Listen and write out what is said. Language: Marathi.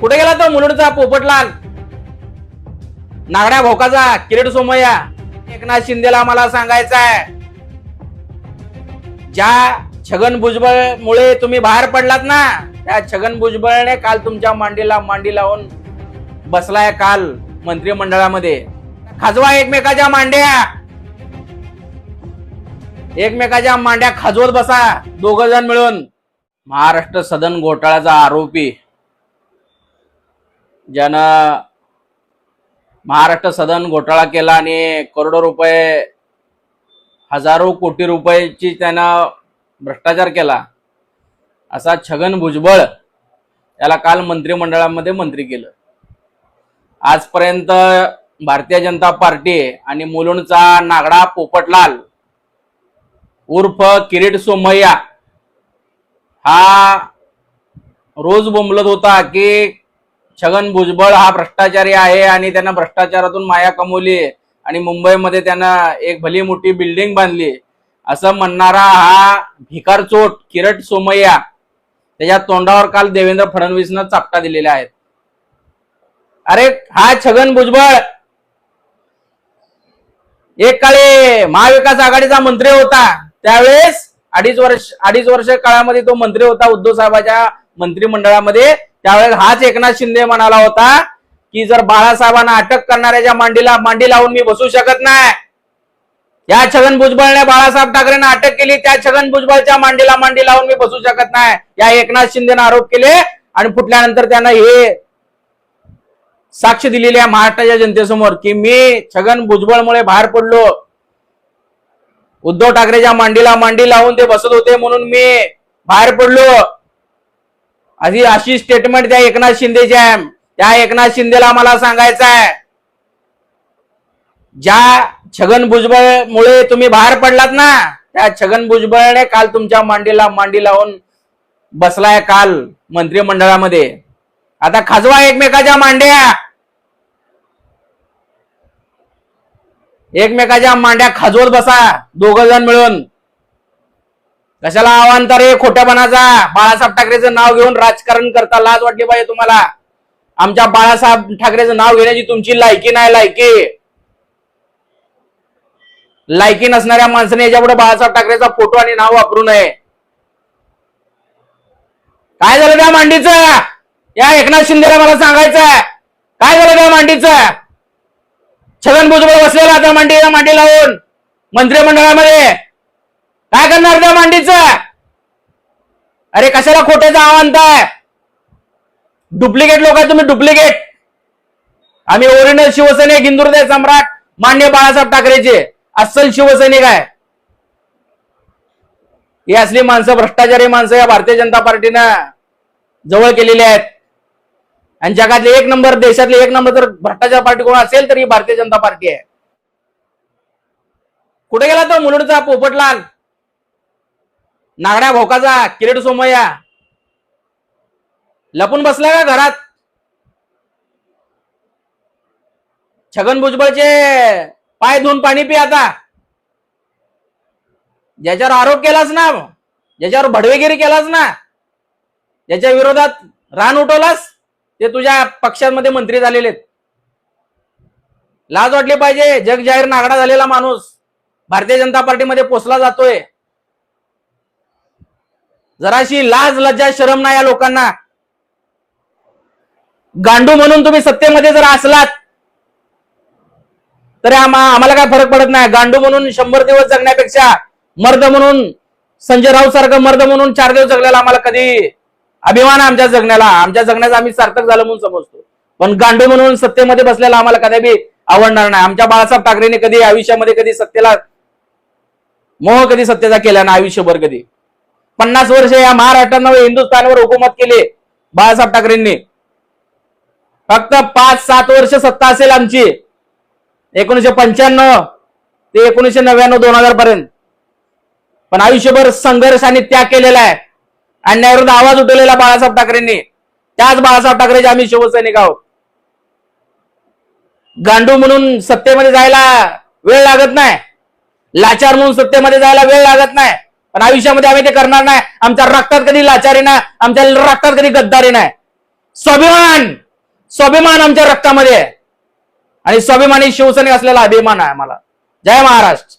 कुठे गेला तो मुलुडचा पोपटलाल? नागड्या भोकाचा किरीट सोमय्या. एकनाथ शिंदेला मला सांगायचं आहे ज्या छगन भुजबळ मुळे तुम्ही बाहेर पडलात ना त्या छगन भुजबळने काल तुमच्या मांडीला मांडी लावून बसलाय काल मंत्रिमंडळामध्ये. खाजवा एकमेकाच्या मांड्या. एकमेकाच्या मांड्या खाजवत बसा दोघ जण मिळून. महाराष्ट्र सदन घोटाळ्याचा आरोपी. ज्यानं महाराष्ट्र सदन घोटाळा केला आणि करोडो रुपये हजारो कोटी रुपयाची त्यानं भ्रष्टाचार केला असा छगन भुजबळ याला काल मंत्रिमंडळामध्ये मंत्री केलं. आजपर्यंत भारतीय जनता पार्टी आणि मुलुंडचा नागडा पोपटलाल उर्फ किरीट सोमय्या हा रोज बोंबलत होता की छगन भुजबळ हा भ्रष्टाचारी आहे आणि त्यानं भ्रष्टाचारातून माया कमवली आणि मुंबईमध्ये त्यानं एक भली मोठी बिल्डिंग बांधली असं म्हणणारा हा भिकार चोट किरट सोमय्या त्याच्या तोंडावर काल देवेंद्र फडणवीसनं चापटा दिलेल्या आहेत. अरे हा छगन भुजबळ! एक काळी महाविकास आघाडीचा मंत्री होता. त्यावेळेस अडीच वर्ष अडीच वर्ष काळामध्ये तो मंत्री होता उद्धव साहेबाच्या मंत्रिमंडळामध्ये. त्यावेळेस हाच एकनाथ शिंदे म्हणाला होता की जर बाळासाहेबांना अटक करणाऱ्याच्या मांडीला मांडी लावून मी बसू शकत नाही. या छगन भुजबळने बाळासाहेब ठाकरेंना अटक केली त्या छगन भुजबळच्या मांडीला मांडी लावून मी बसू शकत नाही. या एकनाथ शिंदेने आरोप केले आणि फुटल्यानंतर त्यानं हे साक्ष दिलेली आहे महाराष्ट्राच्या जनतेसमोर की मी छगन भुजबळमुळे बाहेर पडलो. उद्धव ठाकरेच्या मांडीला मांडी लावून ते बसत होते म्हणून मी बाहेर पडलो. अशी अशी स्टेटमेंट त्या एकनाथ शिंदेची आहे त्या एकनाथ शिंदेला मला सांगायचं आहे ज्या छगन भुजबळ मुळे तुम्ही बाहेर पडलात ना त्या छगन भुजबळने काल तुमच्या मांडीला मांडी लावून बसलाय काल मंत्रिमंडळामध्ये. आता खाजवा एकमेकाच्या मांड्या. एकमेकाच्या मांड्या खाजवत बसा दोघ जण मिळून. कशाला अवांतर हे खोट्यापणाचा बाळासाहेब ठाकरेचं नाव घेऊन राजकारण करता लाज वाटली पाहिजे तुम्हाला. आमच्या बाळासाहेब ठाकरेचं नाव घेण्याची तुमची लायकी नाही लायकी. लायकी नसणाऱ्या माणसाने याच्यापुढे बाळासाहेब ठाकरेचा फोटो आणि नाव वापरू नये. काय झालं त्या मांडीचं? या एकनाथ शिंदेला मला सांगायचं काय झालं त्या मांडीचं? छगन भुजबळ बसलेला आता मांडीला मांडी लावून मंत्रिमंडळामध्ये. काय करणार त्या मांडीच? अरे कशाला खोट्याचं आव्हान डुप्लिकेट लोक आहे तुम्ही डुप्लिकेट आम्ही ओरिजिनल शिवसैनिक हिंदुहृदय सम्राट मान्य बाळासाहेब ठाकरेचे. अस्सल शिवसैनिक आहे. ही असली माणसं भ्रष्टाचारी माणसं या भारतीय जनता पार्टीनं जवळ केलेली आहेत. आणि जगातले एक नंबर देशातले एक नंबर जर भ्रष्टाचार पार्टी कोण असेल तर ही भारतीय जनता पार्टी आहे. कुठे गेला तो मुलुडचा पोपटलाल? नागड्या भोकाचा किरीट सोमय्या. लपून बसला का घरात? छगन भुजबळचे पाय धुवून पाणी पी आता. ज्याच्यावर आरोप केलास ना ज्याच्यावर भडवेगिरी केलास ना ज्याच्या विरोधात रान उठवलास ते तुझ्या पक्षांमध्ये मंत्री झालेले लाज वाटली पाहिजे जग जाहीर नागडा झालेला माणूस भारतीय जनता पार्टीमध्ये पोचला जातोय. जराशी लाज लज्जा शरम नाही या लोकांना. गांडू म्हणून तुम्ही सत्तेमध्ये जर असलात तरी आम्हाला काय फरक पडत नाही. गांडू म्हणून शंभर दिवस जगण्यापेक्षा मर्द म्हणून संजय राऊत सारखं मर्द म्हणून चार दिवस जगलेला आम्हाला कधी अभिमान आहे आमच्या जगण्याला. आमच्या जगण्याचा आम्ही सार्थक झालं म्हणून समजतो. पण गांडू म्हणून सत्तेमध्ये बसलेला आम्हाला कधी आवडणार नाही. आमच्या बाळासाहेब ठाकरेने कधी आयुष्यामध्ये कधी सत्तेला मोह कधी सत्तेचा केला ना आयुष्यभर कधी. पन्नास वर्ष या महाराष्ट्रानं हिंदुस्थानवर हुकूमत केली. बाळासाहेब ठाकरेंनी. फक्त पाच सात वर्ष सत्ता असेल आमची. एकोणीशे पंच्याण्णव ते एकोणीशे नव्याण्णव दोन हजार पर्यंत. पण आयुष्यभर संघर्ष आणि त्याग केलेला आहे. अन्यायाविरुद्ध आवाज उठवलेला बाळासाहेब ठाकरेंनी. त्याच बाळासाहेब ठाकरेचे आम्ही शिवसैनिक आहोत. गांडू म्हणून सत्तेमध्ये जायला वेळ लागत नाही. लाचार म्हणून सत्तेमध्ये जायला वेळ लागत नाही. पण आयुष्यामध्ये आम्ही ते करणार नाही. आमच्या रक्तात कधी लाचारी नाही आमच्या रक्तात कधी गद्दारी नाही. स्वाभिमान स्वाभिमान आमच्या रक्तामध्ये आहे. आणि स्वाभिमान ही शिवसैनिक असलेला अभिमान आहे आम्हाला. जय महाराष्ट्र.